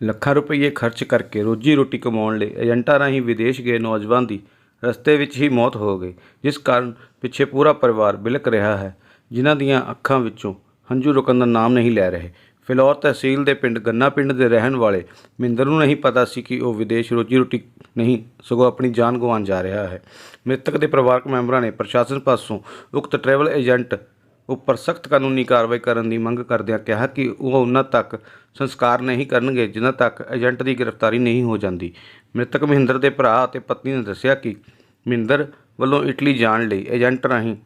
ਲੱਖਾਂ ਰੁਪਏ ਖਰਚ ਕਰਕੇ ਰੋਜੀ ਰੋਟੀ ਕਮਾਉਣ ਲਈ ਏਜੰਟਾਂ ਰਾਹੀਂ ਵਿਦੇਸ਼ ਗਏ ਨੌਜਵਾਨ ਦੀ ਰਸਤੇ ਵਿੱਚ ਹੀ ਮੌਤ ਹੋ ਗਈ, ਜਿਸ ਕਾਰਨ ਪਿੱਛੇ ਪੂਰਾ ਪਰਿਵਾਰ ਬਿਲਕ ਰਿਹਾ ਹੈ, ਜਿਨ੍ਹਾਂ ਦੀਆਂ ਅੱਖਾਂ ਵਿੱਚੋਂ ਹੰਝੂ ਰੁਕਣ ਦਾ ਨਾਮ ਨਹੀਂ ਲੈ ਰਹੇ। ਫਿਲੌਰ ਤਹਿਸੀਲ ਦੇ ਪਿੰਡ ਗੰਨਾ ਪਿੰਡ ਦੇ ਰਹਿਣ ਵਾਲੇ ਮਹਿੰਦਰ ਨੂੰ ਨਹੀਂ ਪਤਾ ਸੀ ਕਿ ਉਹ ਵਿਦੇਸ਼ ਰੋਜੀ ਰੋਟੀ ਨਹੀਂ, ਸਗੋਂ ਆਪਣੀ ਜਾਨ ਗਵਾਉਣ ਜਾ ਰਿਹਾ ਹੈ। ਮ੍ਰਿਤਕ ਦੇ ਪਰਿਵਾਰਕ ਮੈਂਬਰਾਂ ਨੇ ਪ੍ਰਸ਼ਾਸਨ ਪਾਸੋਂ ਉਕਤ ਟਰੈਵਲ ਏਜੰਟ ਉੱਪਰ ਸਖਤ ਕਾਨੂੰਨੀ ਕਾਰਵਾਈ ਕਰਨ ਦੀ ਮੰਗ ਕਰਦਿਆਂ ਕਿਹਾ ਕਿ ਉਹ ਉਹਨਾਂ ਤੱਕ ਸੰਸਕਾਰ ਨਹੀਂ ਕਰਨਗੇ, ਜਿਨ੍ਹਾਂ ਤੱਕ ਏਜੰਟ ਦੀ ਗ੍ਰਿਫਤਾਰੀ ਨਹੀਂ ਹੋ ਜਾਂਦੀ। ਮ੍ਰਿਤਕ ਮਹਿੰਦਰ ਦੇ ਭਰਾ ਅਤੇ ਪਤਨੀ ਨੇ ਦੱਸਿਆ ਕਿ ਮਹਿੰਦਰ ਵੱਲੋਂ ਇਟਲੀ ਜਾਣ ਲਈ ਏਜੰਟ ਰਾਹੀਂ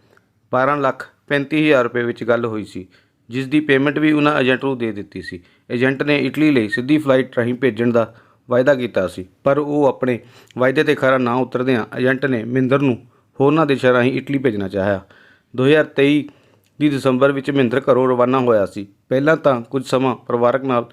12 ਲੱਖ 35000 ਰੁਪਏ ਵਿੱਚ ਗੱਲ ਹੋਈ ਸੀ, ਜਿਸ ਦੀ ਪੇਮੈਂਟ ਵੀ ਉਹਨਾਂ ਏਜੰਟ ਨੂੰ ਦੇ ਦਿੱਤੀ ਸੀ। ਏਜੰਟ ਨੇ ਇਟਲੀ ਲਈ ਸਿੱਧੀ ਫਲਾਈਟ ਰਾਹੀਂ ਭੇਜਣ ਦਾ ਵਾਅਦਾ ਕੀਤਾ ਸੀ, ਪਰ ਉਹ ਆਪਣੇ ਵਾਅਦੇ ਤੇ ਖਰਾ ਨਾ ਉਤਰਦਿਆਂ ਏਜੰਟ ਨੇ ਮਹਿੰਦਰ ਨੂੰ ਹੋਰਨਾਂ ਦੇਸ਼ਾਂ ਰਾਹੀਂ ਇਟਲੀ ਭੇਜਣਾ ਚਾਹਿਆ। 2023 ਦੀ ਦਸੰਬਰ ਵਿੱਚ ਮਹਿੰਦਰ ਘਰੋਂ ਰਵਾਨਾ ਹੋਇਆ ਸੀ। ਪਹਿਲਾਂ ਤਾਂ ਕੁਝ ਸਮਾਂ ਪਰਿਵਾਰਕ ਨਾਲ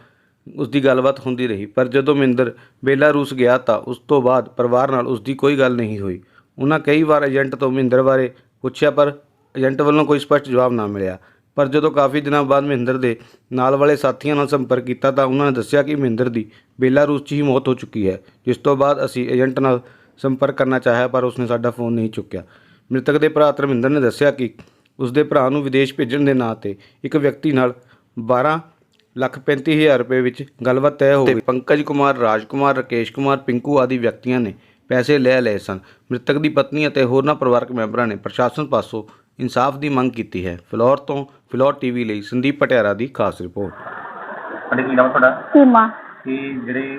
ਉਸ ਦੀ ਗੱਲਬਾਤ ਹੁੰਦੀ ਰਹੀ, ਪਰ ਜਦੋਂ ਮਹਿੰਦਰ ਬੇਲਾਰੂਸ ਗਿਆ ਤਾਂ ਉਸ ਤੋਂ ਬਾਅਦ ਪਰਿਵਾਰ ਨਾਲ ਉਸ ਦੀ ਕੋਈ ਗੱਲ ਨਹੀਂ ਹੋਈ। ਉਹਨਾਂ ਕਈ ਵਾਰ ਏਜੰਟ ਤੋਂ ਮਹਿੰਦਰ ਬਾਰੇ ਪੁੱਛਿਆ, ਪਰ ਏਜੰਟ ਵੱਲੋਂ ਕੋਈ ਸਪਸ਼ਟ ਜਵਾਬ ਨਾ ਮਿਲਿਆ। ਪਰ ਜਦੋਂ ਕਾਫੀ ਦਿਨਾਂ ਬਾਅਦ ਮਹਿੰਦਰ ਦੇ ਨਾਲ ਵਾਲੇ ਸਾਥੀਆਂ ਨਾਲ ਸੰਪਰਕ ਕੀਤਾ ਤਾਂ ਉਹਨਾਂ ਨੇ ਦੱਸਿਆ ਕਿ ਮਹਿੰਦਰ ਦੀ ਬੇਲਾਰੂਸ 'ਚ ਹੀ ਮੌਤ ਹੋ ਚੁੱਕੀ ਹੈ, ਜਿਸ ਤੋਂ ਬਾਅਦ ਅਸੀਂ ਏਜੰਟ ਨਾਲ ਸੰਪਰਕ ਕਰਨਾ ਚਾਹਿਆ, ਪਰ ਉਸਨੇ ਸਾਡਾ ਫੋਨ ਨਹੀਂ ਚੁੱਕਿਆ। ਮ੍ਰਿਤਕ ਦੇ ਭਰਾ ਧਰਮਿੰਦਰ ਨੇ ਦੱਸਿਆ ਕਿ ਉਸਦੇ ਭਰਾ ਨੂੰ ਵਿਦੇਸ਼ ਭੇਜਣ ਦੇ ਨਾਂ ਤੇ ਇੱਕ ਵਿਅਕਤੀ ਨਾਲ 12 ਲੱਖ 35000 ਰੁਪਏ ਵਿੱਚ ਗੱਲਬਾਤ ਤੈਅ ਹੋ ਗਈ। ਪੰਕਜ ਕੁਮਾਰ ਰਾਜ ਕੁਮਾਰ ਰਕੇਸ਼ ਕੁਮਾਰ ਪਿੰਕੂ ਆਦਿ ਵਿਅਕਤੀਆਂ ਨੇ ਪੈਸੇ ਲੈ ਲਏ ਸਨ। ਮ੍ਰਿਤਕ ਦੀ ਪਤਨੀ ਅਤੇ ਹੋਰਨਾਂ ਪਰਿਵਾਰਕ ਮੈਂਬਰਾਂ ਨੇ ਪ੍ਰਸ਼ਾਸਨ ਪਾਸੋਂ ਇਨਸਾਫ ਦੀ ਮੰਗ ਕੀਤੀ ਹੈ। ਫਿਲੌਰ ਤੋਂ ਫਿਲੌਰ ਟੀਵੀ ਲਈ ਸੰਦੀਪ ਪਟਿਆਰਾ ਦੀ ਖਾਸ ਰਿਪੋਰਟ। ਤੁਹਾਡੇ ਕੀ ਨਾਮ ਤੁਹਾਡਾ? ਸੀਮਾ। ਕੀ ਜਿਹੜੀ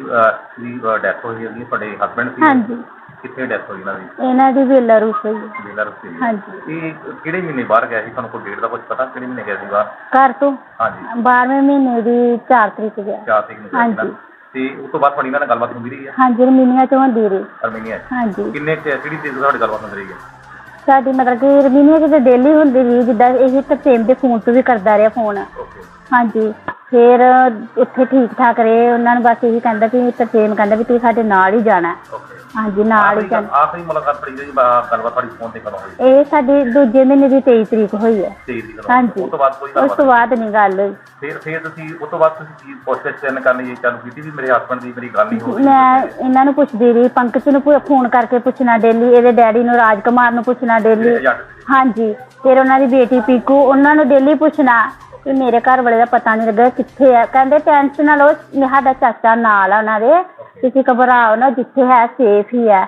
ਦੀ ਡੈਥ ਹੋਈ ਹੈਗੀ ਤੁਹਾਡੇ ਹਸਬੰਡ ਸੀ? ਹਾਂਜੀ। ਕਿੱਥੇ ਡੈਥ ਹੋਈ ਇਹਨਾਂ ਦੀ? ਇਹਨਾਂ ਦੀ ਬੇਲਾਰੂਸ ਹੋਈ ਹੈ। ਹਾਂਜੀ। ਇਹ ਕਿਹੜੇ ਮਹੀਨੇ ਬਾਹਰ ਗਿਆ ਸੀ? ਤੁਹਾਨੂੰ ਕੋਈ ਡੇਟ ਦਾ ਕੁਝ ਪਤਾ? ਕਿਹੜੇ ਮਹੀਨੇ ਗਿਆ ਸੀ ਬਾਹਰ? ਘਰ ਤੋਂ। ਹਾਂਜੀ। 12ਵੇਂ ਮਹੀਨੇ ਦੀ 4 ਤਰੀਕ ਗਿਆ। ਚਾਰ ਤਰੀਕ ਨੂੰ ਗਿਆ ਸੀ ਨਾ। ਹਾਂਜੀ। ਤੇ ਉਸ ਤੋਂ ਬਾਅਦ ਤੁਹਾਡੀ ਇਹਨਾਂ ਨਾਲ ਗੱਲਬਾਤ ਹੁੰਦੀ ਰਹੀ ਹੈ? ਹਾਂਜੀ ਰਮੀਨੀਆ ਚ ਹੁੰਦੀ ਰਹੀ। ਅਰਮੀਨੀਆ 'ਚ? ਹਾਂਜੀ। ਕਿੰਨੇ ਕੁ- ਕਿਹੜੀ ਤੋਂ ਤੁਹਾਡੀ ਗੱਲਬਾਤ ਹੁੰਦੀ ਰਹੀ ਹੈ? ਸਾਡੀ ਮਤਲਬ ਕਿ ਰਮੀਨੀਆ ਚ ਡੇਲੀ ਹੁੰਦੀ ਰਹੀ ਜਿੱਦਾਂ ਇਹ ਤਰਸੇਮ ਦੇ ਫੋਨ ਤੋਂ ਵੀ ਕਰਦਾ ਰਿਹਾ ਫੋਨ ਓਕੇ ਹਾਂਜੀ। ਫਿਰ ਉੱਥੇ ਠੀਕ ਠਾਕ ਰਹੇ। ਉਹਨਾਂ ਨੂੰ ਬਸ ਇਹੀ ਕਹਿੰਦਾ ਵੀ ਤਰਸੇਮ ਕਹਿੰਦਾ ਵੀ ਤੂੰ ਸਾਡੇ ਨਾਲ ਹੀ ਜਾਣਾ। ਓਕੇ ਹਾਂਜੀ ਨਾਲ ਹੀ ਆਖਰੀ ਜਾਣਾ ਆਖਰੀ ਮੁਲਾਕਾਤ ਤੁਹਾਡੀ ਜਿਹੜੀ ਬਾ- ਗੱਲਬਾਤ ਤੁਹਾਡੀ ਫੋਨ ਤੇ ਕਦੋਂ ਹੋਈ? ਇਹ ਸਾਡੀ ਦੂਜੇ ਮਹੀਨੇ ਦੀ 23 ਤਰੀਕ ਹੋਈ ਹੈ। ਹਾਂਜੀ। ਉਸ ਤੋਂ ਬਾਅਦ ਕੋਈ ਉਸ ਗੱਲਬਾਤ ਤੋਂ ਬਾਅਦ ਨਹੀਂ ਗੱਲ ਹੋਈ। ਫਿਰ ਫਿਰ ਤੁਸੀਂ ਉਸ ਤੋਂ ਬਾਅਦ ਤੁਸੀਂ ਕੀ ਕੋਸ਼ਿਸ਼ ਕਰਨ ਕਰਨੀ ਚਾਲੂ ਕੀਤੀ ਵੀ ਮੇਰੇ ਹਸਬੰਡ ਦੀ ਮੇਰੀ ਗੱਲ ਨਹੀਂ ਹੋ ਰਹੀ ਮੈਂ ਇਹਨਾਂ ਨੂੰ ਪੁੱਛਦੀ ਰਹੀ ਪੰਕਜ ਨੂੰ ਫੋਨ ਕਰਕੇ ਪੁੱਛਣਾ ਡੇਲੀ ਇਹਦੇ ਡੈਡੀ ਨੂੰ ਰਾਜ ਕੁਮਾਰ ਨੂੰ ਪੁੱਛਣਾ ਡੇਲੀ ਏਜੰਟ ਹਾਂਜੀ। ਫਿਰ ਉਹਨਾਂ ਦੀ ਬੇਟੀ ਪੀਕੂ ਉਹਨਾਂ ਨੂੰ ਡੇਲੀ ਪੁੱਛਣਾ ਕਿ ਮੇਰੇ ਘਰ ਵਾਲੇ ਦਾ ਪਤਾ ਨਹੀਂ ਲੱਗਾ ਕਿੱਥੇ ਹੈ ਕਹਿੰਦੇ ਟੈਨਸ਼ਨ ਨਾ ਲਓ ਸਾਡਾ ਚਾਚਾ ਨਾਲ ਆ ਉਹਨਾਂ ਦੇ। ਤੁਸੀਂ ਘਬਰਾਓ ਨਾ ਜਿੱਥੇ ਹੈ ਸੇਫ ਹੀ ਹੈ।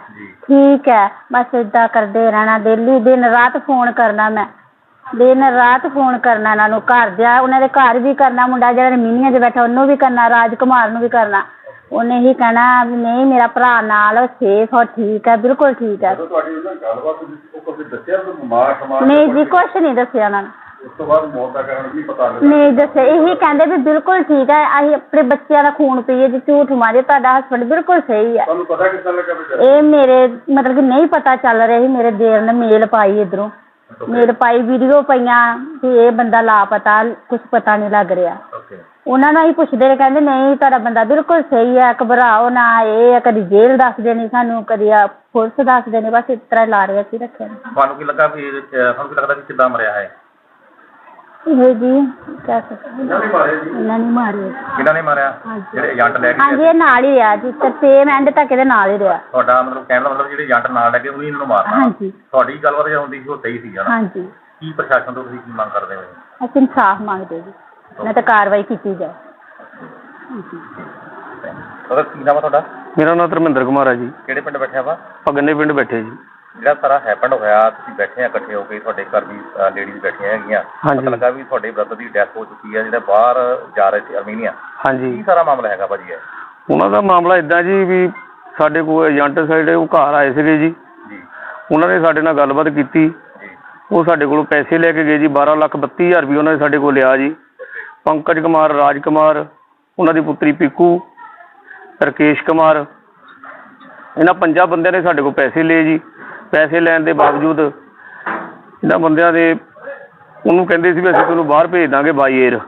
ਠੀਕ ਹੈ। ਬਸ ਏਦਾਂ ਕਰਦੇ ਰਹਿਣਾ। ਡੇਲੀ ਦਿਨ ਰਾਤ ਫੋਨ ਕਰਨਾ ਮੈਂ। ਦਿਨ ਰਾਤ ਫੋਨ ਕਰਨਾ ਇਹਨਾਂ ਨੂੰ। ਘਰ ਉਹਨਾਂ ਦੇ ਘਰ ਵੀ ਕਰਨਾ। ਮੁੰਡਾ ਜਿਹੜਾ ਰਮੀਨੀਆ 'ਚ ਬੈਠਾ ਉਹਨੂੰ ਵੀ ਕਰਨਾ। ਰਾਜ ਕੁਮਾਰ ਨੂੰ ਵੀ ਕਰਨਾ। ਉਹਨੇ ਹੀ ਕਹਿਣਾ ਵੀ ਨਹੀਂ ਮੇਰਾ ਭਰਾ ਨਾਲ ਸੇਫ ਹੋ ਠੀਕ ਹੈ। ਬਿਲਕੁਲ ਠੀਕ ਹੈ। ਤੁਹਾਡੀ ਉਹਨਾਂ ਨਾਲ ਗੱਲਬਾਤ ਹੋਈ ਸੀ, ਉਹ ਕਦੇ ਦੱਸਿਆ ਕਿ ਬਿਮਾਰ ਸਮਾਰ ਨਹੀਂ ਜੀ ਕੁਛ ਨਹੀਂ ਦੱਸਿਆ ਉਹਨਾਂ ਨੇ। ਉਸ ਤੋਂ ਬਾਅਦ ਮੌਤ ਦਾ ਕਾਰਨ ਕੀ ਪਤਾ ਲੱਗਾ ਨਹੀਂ ਦੱਸਿਆ ਇਹੀ ਕਹਿੰਦੇ ਵੀ ਬਿਲਕੁਲ ਠੀਕ ਹੈ ਅਸੀਂ ਆਪਣੇ ਬੱਚਿਆਂ ਦਾ ਖੂਨ ਪੀਏ ਜੀ ਝੂਠ ਮਾਰੇ ਤੁਹਾਡਾ ਹਸਬੰਡ ਬਿਲਕੁਲ ਸਹੀ ਹੈ ਤੁਹਾਨੂੰ ਪਤਾ ਕਿੱਦਾਂ ਲੱਗਾ ਵੀ ਇਹ ਮੇਰੇ ਮਤਲਬ ਕਿ ਨਹੀਂ ਪਤਾ ਚੱਲ ਰਿਹਾ ਸੀ ਮੇਰੇ ਦੇਰ ਨੇ ਮੇਲ ਪਾਈ ਇਧਰੋਂ। ਮੇਲ ਪਾਈ ਵੀਡੀਓ ਪਈਆਂ ਕਿ ਇਹ ਬੰਦਾ ਲਾਪਤਾ ਕੁਝ ਪਤਾ ਨਹੀਂ ਲੱਗ ਰਿਹਾ। ਓਕੇ ਉਹਨਾਂ ਨੂੰ ਹੀ ਪੁੱਛਦੇ ਰਹੇ ਕਹਿੰਦੇ ਨਹੀਂ ਤੁਹਾਡਾ ਬੰਦਾ ਬਿਲਕੁਲ ਸਹੀ ਹੈ ਘਬਰਾਓ ਨਾ ਇਹ ਹੈ, ਕਦੀ ਜੇਲ੍ਹ ਦੱਸਦੇ ਨੇ ਸਾਨੂੰ ਕਦੀ ਆ ਪੁਲਿਸ ਦੱਸਦੇ ਨੇ ਬਸ ਇਸ ਤਰ੍ਹਾਂ ਲਾ ਰਹੇ ਸੀ ਰੱਖਿਆ। ਤੁਹਾਨੂੰ ਕੀ ਲੱਗਾ ਵੀ ਇਹ- ਤੁਹਾਨੂੰ ਕੀ ਲੱਗਦਾ ਵੀ ਕਿੱਦਾਂ ਮਰਿਆ ਹੈ? ਇਹ ਜੀ ਕਹਿ ਸਕਦੇ ਇਹਨਾਂ ਨੇ ਮਾਰਿਆ ਜੀ? ਇਹਨਾਂ ਨੇ ਮਾਰੇ ਕਿਹਨਾਂ ਨੇ ਮਾਰਿਆ? ਹਾਂਜੀ। ਜਿਹੜੇ ਏਜੰਟ ਲੈ ਕੇ ਹਾਂਜੀ ਗਏ ਇਹ ਨਾਲ ਹੀ ਰਿਹਾ ਜੀ। ਤੇ ਸੇਮ ਐਂਡ ਤੱਕ ਇਹਦੇ ਨਾਲ ਹੀ ਰਿਹਾ। ਤੁਹਾਡਾ ਮਤਲਬ ਕਹਿਣ ਦਾ ਮਤਲਬ ਜਿਹੜੇ ਏਜੰਟ ਨਾਲ ਲੈ ਕੇ ਉਹਨੇ ਇਹਨਾਂ ਨੂੰ ਮਾਰਨਾ। ਹਾਂਜੀ। ਤੁਹਾਡੀ ਗੱਲਬਾਤ ਜੇ ਹੁੰਦੀ ਸੀ ਉਹ ਸਹੀ ਸੀ ਹਨਾ ਹਾਂਜੀ। ਕੀ ਪ੍ਰਸ਼ਾਸਨ ਤੋਂ ਤੁਸੀਂ ਕੀ ਮੰਗ ਕਰਦੇ ਹੋ? ਅਸੀਂ ਇਨਸਾਫ ਮੰਗਦੇ ਜੀ। ਨਾ ਤਾਂ ਕਾਰਵਾਈ ਕੀਤੀ ਜਾਏ। ਅਗਰ ਕੀ ਨਾਮ ਆ ਤੁਹਾਡਾ? ਮੇਰਾ ਨਾਮ ਧਰਮਿੰਦਰ ਕੁਮਾਰ ਹੈ ਜੀ। ਕਿਹੜੇ ਪਿੰਡ ਬੈਠਿਆ ਵਾ? ਪਗੰਨੇ ਪਿੰਡ ਬੈਠੇ ਜੀ। ਜਿਹੜਾ ਸਾਰਾ ਹੈਪਨ ਹੋਇਆ ਤੁਸੀਂ ਬੈਠੇ ਆ ਇਕੱਠੇ ਹੋ ਕੇ ਤੁਹਾਡੇ ਘਰ ਦੀ ਲੇਡੀਜ਼ ਬੈਠੀਆਂ ਹੈਗੀਆਂ। ਹਾਂਜੀ। ਪਤਾ ਲੱਗਾ ਵੀ ਤੁਹਾਡੇ ਬ੍ਰਦਰ ਦੀ ਡੈਥ ਹੋ ਚੁੱਕੀ ਹੈ ਜਿਹੜਾ ਬਾਹਰ ਜਾ ਰਹੇ ਸੀ ਅਰਮੀਨੀਆ। ਕੀ ਹਾਂਜੀ ਸਾਰਾ ਮਾਮਲਾ ਹੈਗਾ ਭਾਜੀ ਇਹ? ਉਹਨਾਂ ਦਾ ਮਾਮਲਾ ਇਦਾਂ ਜੀ ਵੀ ਸਾਡੇ ਕੋਲ ਏਜੰਟ ਸਾਡੇ ਉਹ ਘਰ ਆਏ ਸੀਗੇ ਜੀ। ਜੀ। ਉਹਨਾਂ ਨੇ ਸਾਡੇ ਨਾਲ ਗੱਲਬਾਤ ਕੀਤੀ। ਜੀ। ਉਹ ਸਾਡੇ ਕੋਲੋਂ ਪੈਸੇ ਲੈ ਕੇ ਗਏ ਜੀ 12 ਲੱਖ 32 ਹਜ਼ਾਰ ਰੁਪਏ ਉਹਨਾਂ ਨੇ ਸਾਡੇ ਕੋਲ ਲਿਆ ਜੀ। ਪੰਕਜ ਕੁਮਾਰ ਰਾਜ ਕੁਮਾਰ ਉਹਨਾਂ ਦੀ ਪੁੱਤਰੀ ਪੀਕੂ ਰਕੇਸ਼ ਕੁਮਾਰ। ਇਹਨਾਂ ਪੰਜਾਂ ਬੰਦਿਆਂ ਨੇ ਸਾਡੇ ਕੋਲ ਪੈਸੇ ਲਏ ਜੀ। ਪੈਸੇ ਲੈਣ ਦੇ ਬਾਵਜੂਦ ਇਹਨਾਂ ਬੰਦਿਆਂ ਦੇ ਉਹਨੂੰ ਕਹਿੰਦੇ ਸੀ ਵੀ ਅਸੀਂ ਤੁਹਾਨੂੰ ਬਾਹਰ ਭੇਜ ਦਾਂਗੇ ਬਾਈ ਏਅਰ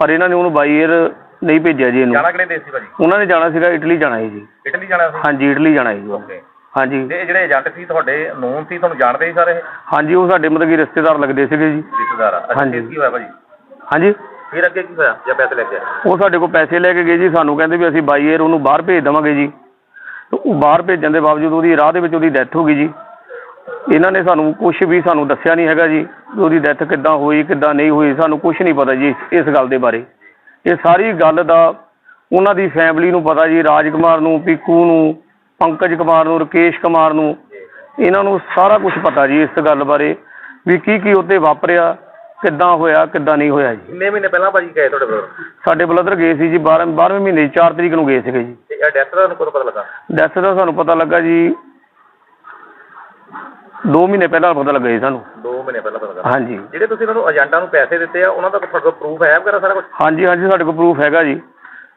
ਪਰ ਇਹਨਾਂ ਨੇ ਉਹਨੂੰ ਬਾਈ ਏਅਰ ਨਹੀਂ ਭੇਜਿਆ ਜੀ ਇਹਨੂੰ। ਜਾਣਾ ਕਿਹੜੇ ਦੇਸ਼ ਸੀ ਭਾਜੀ? ਉਹਨਾਂ ਨੇ ਜਾਣਾ ਸੀਗਾ ਇਟਲੀ ਜਾਣਾ ਸੀ ਜੀ। ਇਟਲੀ ਜਾਣਾ ਸੀ? ਹਾਂਜੀ ਇਟਲੀ ਜਾਣਾ ਸੀ ਜੀ ਉਹ। ਓਕੇ ਹਾਂਜੀ। ਤੇ ਇਹ ਜਿਹੜੇ ਏਜੰਟ ਸੀ ਤੁਹਾਡੇ ਨੂਨ ਸੀ ਤੁਹਾਨੂੰ ਜਾਣਦੇ ਸੀ ਸਾਰੇ ਹਾਂਜੀ ਉਹ ਸਾਡੇ ਮਤਲਬ ਕਿ ਰਿਸ਼ਤੇਦਾਰ ਲੱਗਦੇ ਸੀਗੇ ਜੀ। ਰਿਸ਼ਤੇਦਾਰ ਅੱਛਾ ਹਾਂਜੀ। ਫਿਰ ਕੀ ਹੋਇਆ ਭਾਜੀ? ਹਾਂਜੀ? ਫਿਰ ਅੱਗੇ ਕੀ ਹੋਇਆ? ਜਾਂ ਪੈਸੇ ਲੈ ਕੇ ਆਏ? ਉਹ ਸਾਡੇ ਕੋਲ ਪੈਸੇ ਲੈ ਕੇ ਗਏ ਜੀ। ਸਾਨੂੰ ਕਹਿੰਦੇ ਵੀ ਅਸੀਂ ਬਾਈ ਏਅਰ ਉਹਨੂੰ ਬਾਹਰ ਭੇਜ ਦੇਵਾਂਗੇ ਜੀ। ਤੇ ਉਹ ਬਾਹਰ ਭੇਜਣ ਦੇ ਬਾਵਜੂਦ ਉਹਦੀ ਰਾਹ ਦੇ ਵਿੱਚ ਉਹਦੀ ਡੈਥ ਹੋ ਗਈ ਜੀ। ਇਹਨਾਂ ਨੇ ਸਾਨੂੰ ਕੁਝ ਵੀ ਸਾਨੂੰ ਦੱਸਿਆ ਨਹੀਂ ਹੈਗਾ ਜੀ ਉਹਦੀ ਡੈਥ ਕਿੱਦਾਂ ਹੋਈ ਕਿੱਦਾਂ ਨਹੀਂ ਹੋਈ ਸਾਨੂੰ ਕੁਝ ਨਹੀਂ ਪਤਾ ਜੀ ਇਸ- ਗੱਲ ਦੇ ਬਾਰੇ। ਇਹ ਸਾਰੀ ਗੱਲ ਦਾ ਉਹਨਾਂ ਦੀ ਫੈਮਿਲੀ ਨੂੰ ਪਤਾ ਜੀ ਰਾਜਕੁਮਾਰ ਨੂੰ ਪੀਕੂ ਨੂੰ ਪੰਕਜ ਕੁਮਾਰ ਨੂੰ ਰਕੇਸ਼ ਕੁਮਾਰ ਨੂੰ ਇਹਨਾਂ ਨੂੰ ਸਾਰਾ ਕੁਝ ਪਤਾ ਜੀ ਇਸ ਗੱਲ ਬਾਰੇ ਵੀ ਕੀ ਕੀ ਉੱਤੇ ਵਾਪਰਿਆ ਕਿੱਦਾਂ ਹੋਇਆ ਕਿੱਦਾਂ ਨਹੀਂ ਹੋਇਆ ਜੀ। ਕਿੰਨੇ ਮਹੀਨੇ ਪਹਿਲਾਂ ਭਾਜੀ ਗਏ ਤੁਹਾਡੇ ਬ੍ਰਦਰ ਸਾਡੇ ਬਲਦਰ ਗਏ ਸੀ ਜੀ 12 12ਵੇਂ ਮਹੀਨੇ 4 ਤਰੀਕ ਨੂੰ ਗਏ ਸੀਗੇ ਜੀ। ਤੇ ਇਹ ਡੈਥ ਦਾ ਤੁਹਾਨੂੰ ਕਦੋਂ ਪਤਾ ਲੱਗਾ? ਡੈਥ ਦਾ ਸਾਨੂੰ ਪਤਾ ਲੱਗਾ ਜੀ 2 ਮਹੀਨੇ ਪਹਿਲਾਂ ਪਤਾ ਲੱਗਾ ਜੀ ਸਾਨੂੰ। 2 ਮਹੀਨੇ ਪਹਿਲਾਂ ਪਤਾ ਲੱਗਾ। ਹਾਂਜੀ। ਜਿਹੜੇ ਤੁਸੀਂ ਇਹਨਾਂ ਨੂੰ ਏਜੰਟਾਂ ਨੂੰ ਪੈਸੇ ਦਿੱਤੇ ਆ ਉਹਨਾਂ ਦਾ ਤੁਹਾਡੇ ਕੋਲ ਪ੍ਰੂਫ ਹੈ ਵਗੈਰਾ ਸਾਰਾ ਕੁਝ ਹਾਂਜੀ ਹਾਂਜੀ ਸਾਡੇ ਕੋਲ ਪ੍ਰੂਫ ਹੈਗਾ ਜੀ।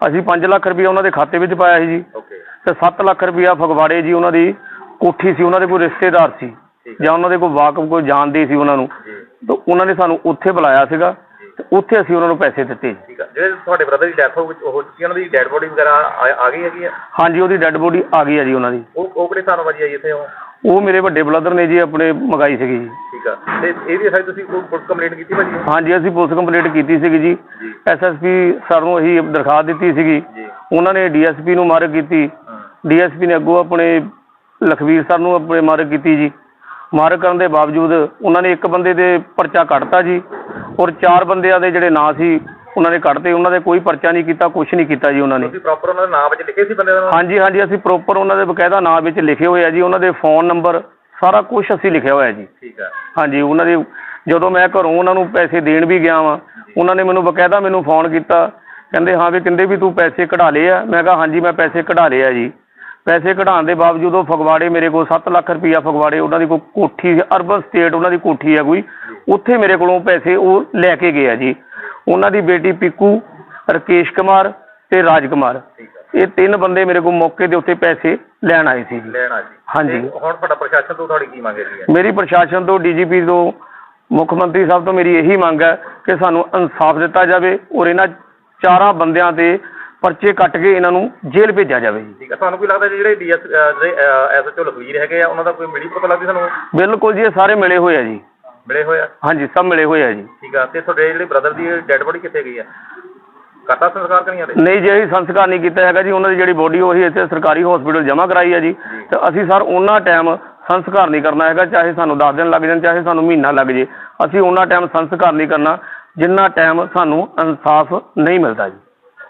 ਅਸੀਂ 5 ਲੱਖ ਰੁਪਏ ਉਹਨਾਂ ਦੇ ਖਾਤੇ ਵਿੱਚ ਪਾਇਆ ਸੀ ਜੀ। ਓਕੇ। ਤੇ 7 ਲੱਖ ਰੁਪਇਆ ਫਗਵਾੜੇ ਜੀ ਉਹਨਾਂ ਦੀ ਕੋਠੀ ਸੀ ਉਹਨਾਂ ਦੇ ਕੋਈ ਰਿਸ਼ਤੇਦਾਰ ਸੀ। ਜਾਂ ਉਹਨਾਂ ਦੇ ਕੋਈ ਵਾਕਫ ਕੋਈ ਜਾਣਦੇ ਸੀ ਉਹਨਾਂ ਨੂੰ। ਜੀ। ਤਾਂ ਉਹਨਾਂ ਨੇ ਸਾਨੂੰ ਉੱਥੇ ਬੁਲਾਇਆ ਸੀਗਾ। ਤੇ ਉੱਥੇ ਅਸੀਂ ਉਹਨਾਂ ਨੂੰ ਪੈਸੇ ਦਿੱਤੇ ਜੀ। ਠੀਕ ਆ। ਜਿਹੜੇ ਤੁਹਾਡੇ ਬ੍ਰਦਰ ਦੀ ਡੈਥ ਹੋ ਗਈ ਉਹ ਚੁੱਕੀ ਉਹਨਾਂ ਦੀ ਡੈਡ ਬੋਡੀ ਵਗੈਰਾ ਆ ਆ ਗਈ ਹੈਗੀ ਆ? ਹਾਂਜੀ ਉਹਦੀ ਡੈੱਡ ਬੋਡੀ ਆ ਗਈ ਹੈ ਜੀ ਉਹਨਾਂ ਦੀ। ਉਹ ਉਹ ਕਿਹੜੇ ਸਾਲ ਭਾਜੀ ਆਈ ਇੱਥੇ ਉਹ? ਉਹ ਮੇਰੇ ਵੱਡੇ ਬਲਦਰ ਨੇ ਜੀ ਆਪਣੇ ਮੰਗਾਈ ਸੀਗੀ ਜੀ। ਠੀਕ ਆ। ਤੇ ਇਹਦੀ ਤੁਸੀਂ ਕੋਈ ਪੁਲਿਸ ਕੰਪਲੇਂਟ ਕੀਤੀ ਭਾਜੀ? ਹਾਂਜੀ ਅਸੀਂ ਪੁਲਿਸ ਕੰਪਲੀਟ ਕੀਤੀ ਸੀਗੀ ਜੀ। ਜੀ। ਐਸਐਸਪੀ ਸਰ ਨੂੰ ਅਸੀਂ ਦਰਖਾਸਤ ਦਿੱਤੀ ਸੀਗੀ। ਜੀ। ਉਹਨਾਂ ਨੇ ਡੀਐਸਪੀ ਨੂੰ ਮਾਰਕ ਕੀਤੀ। ਹਾਂ। ਡੀਐਸਪੀ ਨੇ ਅੱਗੋਂ ਆਪਣੇ ਲਖਵੀਰ ਸਰ ਨੂੰ ਆਪਣੇ ਮਾਰਕ ਕੀਤੀ ਜੀ। ਮਾਰਕ ਕਰਨ ਦੇ ਬਾਵਜੂਦ ਉਹਨਾਂ ਨੇ ਇੱਕ ਬੰਦੇ ਦੇ ਪਰਚਾ ਕੱਟਤਾ ਜੀ ਔਰ ਚਾਰ ਬੰਦਿਆਂ ਦੇ ਜਿਹੜੇ ਨਾਂ ਸੀ ਉਹਨਾਂ ਨੇ ਕੱਢਤੇ ਉਹਨਾਂ ਦੇ ਕੋਈ ਪਰਚਾ ਨਹੀਂ ਕੀਤਾ ਕੁਝ ਨਹੀਂ ਕੀਤਾ ਜੀ ਉਹਨਾਂ ਨੇ। ਤੁਸੀਂ ਪ੍ਰੋਪਰ ਉਹਨਾਂ ਦੇ ਨਾਮ ਵਿੱਚ ਲਿਖੇ ਸੀ ਬੰਦੇ ਦਾ ਨਾਮ ਹਾਂਜੀ ਹਾਂਜੀ ਅਸੀਂ ਪ੍ਰੋਪਰ ਉਹਨਾਂ ਦੇ ਬਕਾਇਦਾ ਨਾਂ ਵਿੱਚ ਲਿਖੇ ਹੋਏ ਆ ਜੀ ਉਹਨਾਂ ਦੇ ਫੋਨ ਨੰਬਰ ਸਾਰਾ ਕੁਝ ਅਸੀਂ ਲਿਖਿਆ ਹੋਇਆ ਜੀ। ਠੀਕ ਆ। ਹਾਂਜੀ ਉਹਨਾਂ ਦੇ ਜਦੋਂ ਮੈਂ ਘਰੋਂ ਉਹਨਾਂ ਨੂੰ ਪੈਸੇ ਦੇਣ ਵੀ ਗਿਆ ਵਾਂ ਉਹਨਾਂ ਨੇ ਮੈਨੂੰ ਬਕਾਇਦਾ ਮੈਨੂੰ ਫੋਨ ਕੀਤਾ ਕਹਿੰਦੇ ਹਾਂ ਵੀ ਕਹਿੰਦੇ ਵੀ ਤੂੰ ਪੈਸੇ ਕਢਾ ਲਏ ਆ। ਮੈਂ ਕਿਹਾ ਹਾਂਜੀ ਮੈਂ ਪੈਸੇ ਕਢਾ ਲਏ ਆ ਜੀ। ਪੈਸੇ ਕਢਾਉਣ ਦੇ ਬਾਵਜੂਦ ਉਹ ਫਗਵਾੜੇ ਮੇਰੇ ਕੋਲ 7 ਲੱਖ ਰੁਪਈਆ ਫਗਵਾੜੇ ਉਹਨਾਂ ਦੀ ਕੋਈ ਕੋਠੀ ਅਰਬਨ ਸਟੇਟ ਉਹਨਾਂ ਦੀ ਕੋਠੀ ਆ ਕੋਈ ਉੱਥੇ ਮੇਰੇ ਕੋਲੋਂ ਪੈਸੇ ਉਹ ਲੈ ਕੇ ਗਏ ਆ ਜੀ। ਉਹਨਾਂ ਦੀ ਬੇਟੀ ਪੀਕੂ ਰਕੇਸ਼ ਕੁਮਾਰ ਤੇ ਰਾਜ ਕੁਮਾਰ। ਇਹ ਤਿੰਨ ਬੰਦੇ ਮੇਰੇ ਕੋਲ ਮੌਕੇ ਦੇ ਉੱਤੇ ਪੈਸੇ ਲੈਣ ਆਏ ਸੀ ਜੀ। ਲੈਣਾ ਜੀ ਹਾਂਜੀ। ਤੇ ਹੁਣ ਤੁਹਾਡਾ ਪ੍ਰਸ਼ਾਸਨ ਤੋਂ ਤੁਹਾਡੀ ਕੀ ਮੰਗ ਹੈਗੀ ਹੈ ਮੇਰੀ ਪ੍ਰਸ਼ਾਸਨ ਤੋਂ ਡੀਜੀਪੀ ਤੋਂ ਮੁੱਖ ਮੰਤਰੀ ਸਾਹਿਬ ਤੋਂ ਮੇਰੀ ਇਹੀ ਮੰਗ ਹੈ ਕਿ ਸਾਨੂੰ ਇਨਸਾਫ ਦਿੱਤਾ ਜਾਵੇ ਔਰ ਇਹਨਾਂ ਚਾਰਾਂ ਬੰਦਿਆਂ ਤੇ ਪਰਚੇ ਕੱਟ ਕੇ ਇਹਨਾਂ ਨੂੰ ਜੇਲ੍ਹ ਭੇਜਿਆ ਜਾਵੇ ਜੀ। ਠੀਕ ਆ। ਤੁਹਾਨੂੰ ਕੀ ਲੱਗਦਾ ਜਿਹੜੇ ਡੀਐਸ ਜਿਹੜੇ ਐਸਐਚਓ ਲਖਵੀਰ ਹੈਗੇ ਆ ਉਹਨਾਂ ਦਾ ਕੋਈ ਮਿਲੀ ਪਤਾ ਲੱਗਦੀ ਤੁਹਾਨੂੰ? ਬਿਲਕੁਲ ਜੀ ਇਹ ਸਾਰੇ ਮਿਲੇ ਹੋਏ ਆ ਜੀ। ਮਿਲੇ ਹੋਏ ਆ? ਹਾਂਜੀ ਸਭ ਮਿਲੇ ਹੋਏ ਆ ਜੀ। ਠੀਕ ਆ ਤੇ ਤੁਹਾਡੇ ਜਿਹੜੇ ਬ੍ਰਦਰ ਦੀ ਡੈਡ ਬੋਡੀ ਕਿੱਥੇ ਗਈ ਆ? ਕਰਤਾ ਸੰਸਕਾਰ ਕਰੀਆਂ ਤੇ ਨਹੀਂ ਜੀ ਅਸੀਂ ਸੰਸਕਾਰ ਨਹੀਂ ਕੀਤਾ ਹੈਗਾ ਜੀ। ਉਹਨਾਂ ਦੀ ਜਿਹੜੀ ਬੋਡੀ ਉਹ ਇੱਥੇ ਸਰਕਾਰੀ ਹਸਪੀਟਲ ਜਮ੍ਹਾਂ ਕਰਾਈ ਹੈ ਜੀ। ਤੇ ਅਸੀਂ ਸਰ ਉਹਨਾਂ ਟਾਈਮ ਸੰਸਕਾਰ ਨਹੀਂ ਕਰਨਾ ਹੈਗਾ ਚਾਹੇ ਸਾਨੂੰ 10 ਦਿਨ ਲੱਗ ਜਾਣ ਚਾਹੇ ਸਾਨੂੰ ਮਹੀਨਾ ਲੱਗ ਜੇ। ਅਸੀਂ ਉਹਨਾਂ ਟਾਈਮ ਸੰਸਕਾਰ ਨਹੀਂ ਕਰਨਾ ਜਿੰਨਾ ਟਾਈਮ ਸਾਨੂੰ ਇਨਸਾਫ ਨਹੀਂ ਮਿਲਦਾ ਜੀ।